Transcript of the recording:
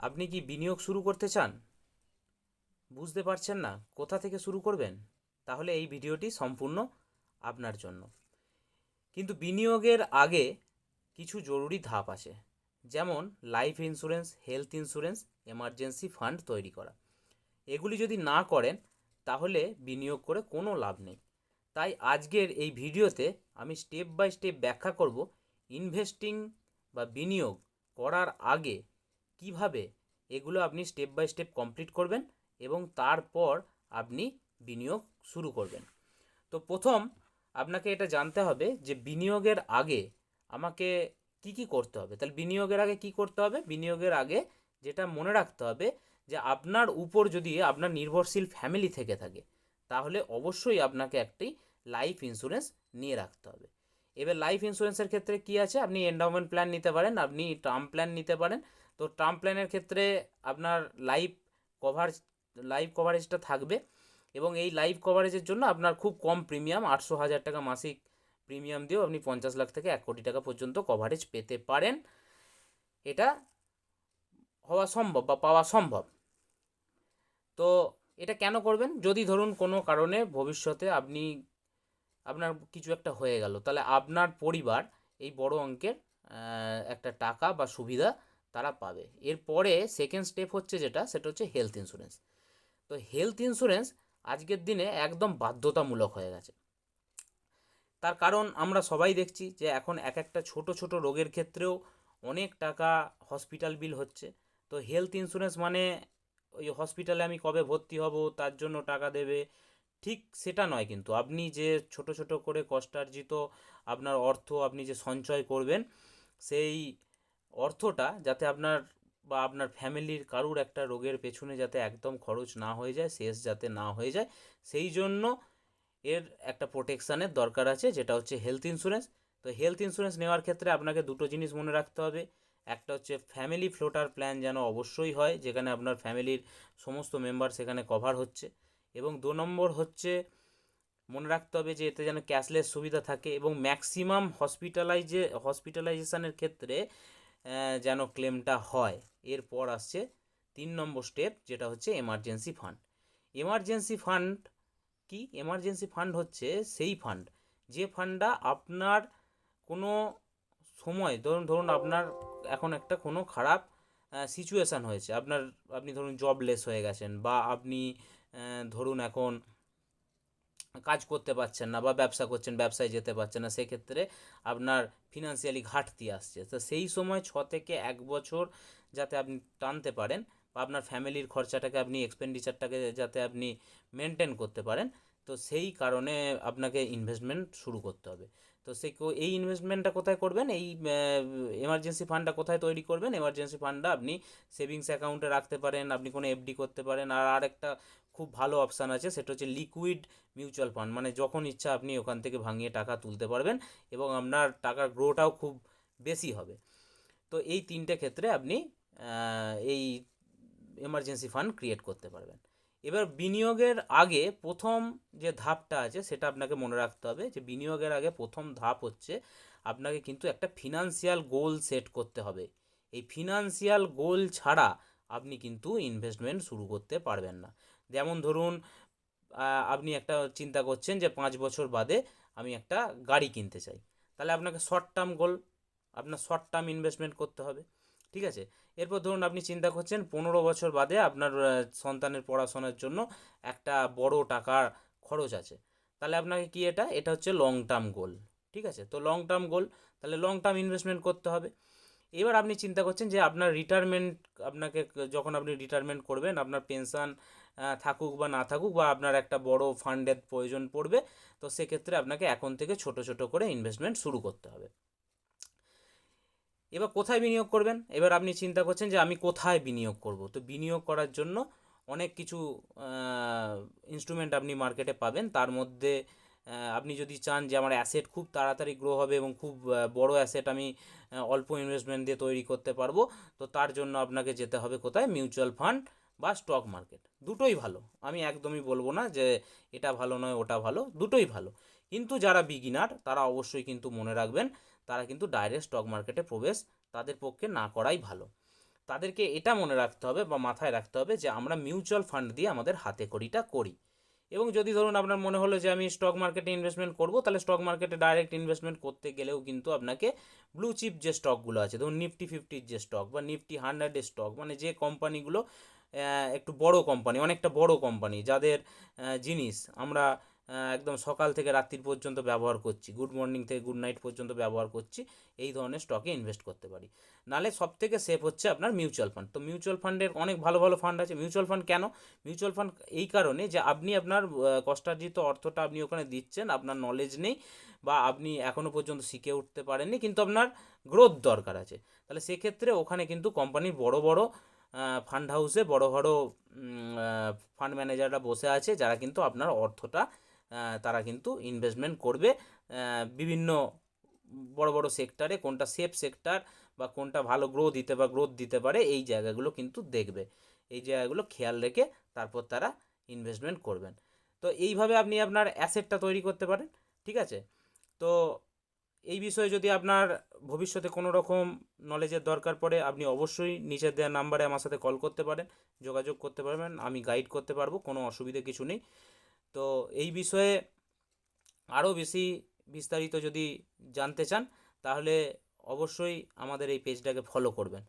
আপনি কি বিনিয়োগ শুরু করতে চান? বুঝতে পারছেন না, কোথা থেকে শুরু করবেন? তাহলে এই ভিডিওটি সম্পূর্ণ আপনার জন্য। কিন্তু বিনিয়োগের আগে কিছু জরুরি ধাপ আছে। যেমন life insurance health insurance emergency fund তৈরি করা। এগুলি যদি না করেন, তাহলে বিনিয়োগ করে কোনো লাভ নেই। তাই আজকের এই ভিডিওতে আমি স্টেপ বাই স্টেপ ব্যাখ্যা করব ইনভেস্টিং বা বিনিয়োগ করার আগে কীভাবে এগুলো আপনি স্টেপ বাই স্টেপ কমপ্লিট করবেন এবং তারপর আপনি বিনিয়োগ শুরু করবেন। তো প্রথম আপনাকে এটা জানতে হবে যে বিনিয়োগের আগে আমাকে কি কি করতে হবে। তাহলে বিনিয়োগের আগে কি করতে হবে? বিনিয়োগের আগে যেটা মনে রাখতে হবে যে আপনার উপর যদি আপনার নির্ভরশীল ফ্যামিলি থেকে থাকে, তাহলে অবশ্যই আপনাকে একটি লাইফ ইন্স্যুরেন্স নিয়ে রাখতে হবে। এবার লাইফ ইন্স্যুরেন্সের ক্ষেত্রে কি আছে? আপনি এন্ডাওমেন্ট প্ল্যান নিতে পারেন, আপনি টার্ম প্ল্যান নিতে পারেন তো টার্ম প্ল্যানের ক্ষেত্রে আপনার লাইফ কভার লাইফ কভারেজটা থাকবে এবং এই লাইফ কভারেজের জন্য আপনার খুব কম প্রিমিয়াম আটশো হাজার টাকা মাসিক প্রিমিয়াম দিয়েও আপনি পঞ্চাশ লাখ থেকে এক কোটি টাকা পর্যন্ত কভারেজ পেতে পারেন। এটা হওয়া সম্ভব বা পাওয়া সম্ভব। তো এটা কেন করবেন? যদি ধরুন কোনো কারণে ভবিষ্যতে আপনি, আপনার কিছু একটা হয়ে গেল, তাহলে আপনার পরিবার এই বড় অঙ্কের একটা টাকা বা সুবিধা তারা পাবে। এরপরে সেকেন্ড স্টেপ হচ্ছে যেটা, সেটা হচ্ছে হেলথ ইন্স্যুরেন্স তো হেলথ ইন্স্যুরেন্স আজকের দিনে একদম বাধ্যতামূলক হয়ে গেছে। তার কারণ আমরা সবাই দেখছি যে এখন এক একটা ছোট ছোট রোগের ক্ষেত্রেও অনেক টাকা হসপিটাল বিল হচ্ছে। তো হেলথ ইন্স্যুরেন্স মানে ওই হসপিটালে আমি কবে ভর্তি হব, তার জন্য টাকা দেবে, ঠিক সেটা নয় কিন্তু। আপনি যে ছোট ছোট করে কষ্টার্জিত আপনার অর্থ আপনি যে সঞ্চয় করবেন, সেই অর্থটা যাতে আপনার বা আপনার ফ্যামিলির কারুর একটা রোগের পেছনে যাতে একদম খরচ না হয়ে যায়, শেষ যাতে না হয়ে যায়, সেই জন্য এর একটা প্রোটেকশানের দরকার আছে, যেটা হচ্ছে হেলথ ইন্স্যুরেন্স তো হেলথ ইন্স্যুরেন্স নেওয়ার ক্ষেত্রে আপনাকে দুটো জিনিস মনে রাখতে হবে। একটা হচ্ছে ফ্যামিলি ফ্লোটার প্ল্যান যেন অবশ্যই হয়, যেখানে আপনার ফ্যামিলির সমস্ত মেম্বার সেখানে কভার হচ্ছে। এবং দু নম্বর হচ্ছে, মনে রাখতে হবে যে এতে যেন ক্যাশলেস সুবিধা থাকে এবং ম্যাক্সিমাম হসপিটালাইজে হসপিটালাইজেশনের ক্ষেত্রে যেন ক্লেমটা হয়। এরপর আসছে তিন নম্বর স্টেপ যেটা হচ্ছে এমার্জেন্সি ফান্ড এমার্জেন্সি ফান্ড কি? এমার্জেন্সি ফান্ড হচ্ছে সেই ফান্ড যে ফান্ডটা আপনার কোনো সময়, ধরুন ধরুন আপনার এখন একটা কোনো খারাপ সিচুয়েশান হয়েছে। আপনার, আপনি ধরুন জবলেস হয়ে গেছেন বা আপনি ধরুন এখন কাজ করতে পারছেন না বা ব্যবসা করছেন, ব্যবসায় যেতে পারছেন না, সেক্ষেত্রে আপনার ফিনান্সিয়ালি ঘাটতি আসছে। তো সেই সময় ছ থেকে এক বছর যাতে আপনি টানতে পারেন বা আপনার ফ্যামিলির খরচাটাকে আপনি এক্সপেন্ডিচারটাকে যাতে আপনি মেনটেন করতে পারেন, তো সেই কারণে আপনাকে ইনভেস্টমেন্ট শুরু করতে হবে। তো সে এই ইনভেস্টমেন্টটা কোথায় করবেন? এই এমার্জেন্সি ফান্ডটা কোথায় তৈরি করবেন? এমার্জেন্সি ফান্ডটা আপনি সেভিংস অ্যাকাউন্টে রাখতে পারেন, আপনি কোনো এফডি করতে পারেন। আর আরেকটা খুব ভালো অপশান আছে, সেটা হচ্ছে লিকুইড মিউচুয়াল ফান্ড মানে যখন ইচ্ছা আপনি ওখান থেকে ভাঙিয়ে টাকা তুলতে পারবেন এবং আপনার টাকার গ্রোটাও খুব বেশি হবে। তো এই তিনটে ক্ষেত্রে আপনি এই এমার্জেন্সি ফান্ড ক্রিয়েট করতে পারবেন। এবার বিনিয়োগের আগে প্রথম যে ধাপটা আছে সেটা আপনাকে মনে রাখতে হবে যে বিনিয়োগের আগে প্রথম ধাপ হচ্ছে আপনাকে কিন্তু একটা ফিনান্সিয়াল গোল সেট করতে হবে। এই ফিনান্সিয়াল গোল ছাড়া আপনি কিন্তু ইনভেস্টমেন্ট শুরু করতে পারবেন না। যেমন ধরুন আপনি একটা চিন্তা করছেন যে পাঁচ বছর বাদে আমি একটা গাড়ি কিনতে চাই। তাহলে আপনাকে শর্ট টার্ম গোল আপনার শর্ট টার্ম ইনভেস্টমেন্ট করতে হবে। ঠিক আছে? এরপর ধরুন আপনি চিন্তা করছেন পনেরো বছর বাদে আপনার সন্তানের পড়াশোনার জন্য একটা বড় টাকার খরচ আছে। তাহলে আপনাকে কি এটা? এটা হচ্ছে লং টার্ম গোল ঠিক আছে? তো লং টার্ম গোল তাহলে লং টার্ম ইনভেস্টমেন্ট করতে হবে। এবার আপনি চিন্তা করছেন যে আপনার রিটায়ারমেন্ট আপনাকে যখন আপনি রিটায়ারমেন্ট করবেন, আপনার পেনশন থাকুক বা না থাকুক বা আপনার একটা বড় ফান্ডের প্রয়োজন পড়বে, তো সেক্ষেত্রে আপনাকে এখন থেকে ছোট ছোট করে ইনভেস্টমেন্ট শুরু করতে হবে। এবার কোথায় বিনিয়োগ করবেন? এবার আপনি চিন্তা করছেন যে আমি কোথায় বিনিয়োগ করব? তো বিনিয়োগ করার জন্য অনেক কিছু ইনস্ট্রুমেন্ট আপনি মার্কেটে পাবেন। তার মধ্যে আপনি যদি চান যে আমার অ্যাসেট খুব তাড়াতাড়ি গ্রো হবে এবং খুব বড় অ্যাসেট আমি অল্প ইনভেস্টমেন্ট দিয়ে তৈরি করতে পারব, তো তার জন্য আপনাকে যেতে হবে কোথায়? মিউচুয়াল ফান্ড বা স্টক মার্কেট দুটোই ভালো। আমি একদমই বলব না যে এটা ভালো নয়, ওটা ভালো। দুটোই ভালো। কিন্তু যারা বিগিনার তারা অবশ্যই কিন্তু মনে রাখবেন তারা কিন্তু ডাইরেক্ট স্টক মার্কেটে প্রবেশ তাদের পক্ষে না করাই ভালো। তাদেরকে এটা মনে রাখতে হবে বা মাথায় রাখতে হবে যে আমরা মিউচুয়াল ফান্ড দিয়ে আমাদের হাতে কড়িটা করি। এবং যদি ধরুন আপনার মনে হলো যে আমি স্টক মার্কেটে ইনভেস্টমেন্ট করব, তাহলে স্টক মার্কেটে ডাইরেক্ট ইনভেস্টমেন্ট করতে গেলেও কিন্তু আপনাকে ব্লু চিপ যে স্টকগুলো আছে, ধরুন নিফটি ফিফটির যে স্টক বা নিফটি হান্ড্রেডের স্টক মানে যে কোম্পানিগুলো একটু বড় কোম্পানি অনেকটা বড় কোম্পানি যাদের জিনিস আমরা একদম সকাল থেকে রাত্রির পর্যন্ত ব্যবহার করছি। গুড মর্নিং থেকে গুড নাইট পর্যন্ত ব্যবহার করছি। এই ধরনের স্টকে ইনভেস্ট করতে পারি। নালে সব থেকে সেফ হচ্ছে আপনার মিউচুয়াল ফান্ড তো মিউচুয়াল ফান্ডের অনেক ভালো ভালো ফান্ড আছে। মিউচুয়াল ফান্ড কেন? মিউচুয়াল ফান্ড এই কারণে যে আপনি আপনার কষ্টার্জিত অর্থটা আপনি ওখানে দিচ্ছেন, আপনার নলেজ নেই বা আপনি এখনও পর্যন্ত শিখে উঠতে পারেননি, কিন্তু আপনার গ্রোথ দরকার আছে। তাহলে সেক্ষেত্রে ওখানে কিন্তু কোম্পানির বড় বড় ফান্ড হাউসে বড় বড় ফান্ড ম্যানেজাররা বসে আছে, যারা কিন্তু আপনার অর্থটা তারা কিন্তু ইনভেস্টমেন্ট করবে। বিভিন্ন বড় বড় সেক্টরে কোনটা সেফ সেক্টর বা কোনটা ভালো গ্রো দিতে বা গ্রোথ দিতে পারে, এই জায়গাগুলো কিন্তু দেখবে। এই জায়গাগুলো খেয়াল রেখে তারপর তারা ইনভেস্টমেন্ট করবেন। তো এইভাবে আপনি আপনার অ্যাসেটটা তৈরি করতে পারেন, ঠিক আছে? তো এই বিষয়ে যদি আপনার ভবিষ্যতে কোনো রকম নলেজের দরকার পড়ে, আপনি অবশ্যই নিচের দেওয়া নাম্বারে আমার সাথে কল করতে পারেন, যোগাযোগ করতে পারবেন, আমি গাইড করতে পারব, কোনো অসুবিধে কিছু নেই। তো এই বিষয়ে আরও বেশি বিস্তারিত যদি জানতে চান, তাহলে অবশ্যই আমাদের এই পেজটাকে ফলো করবেন।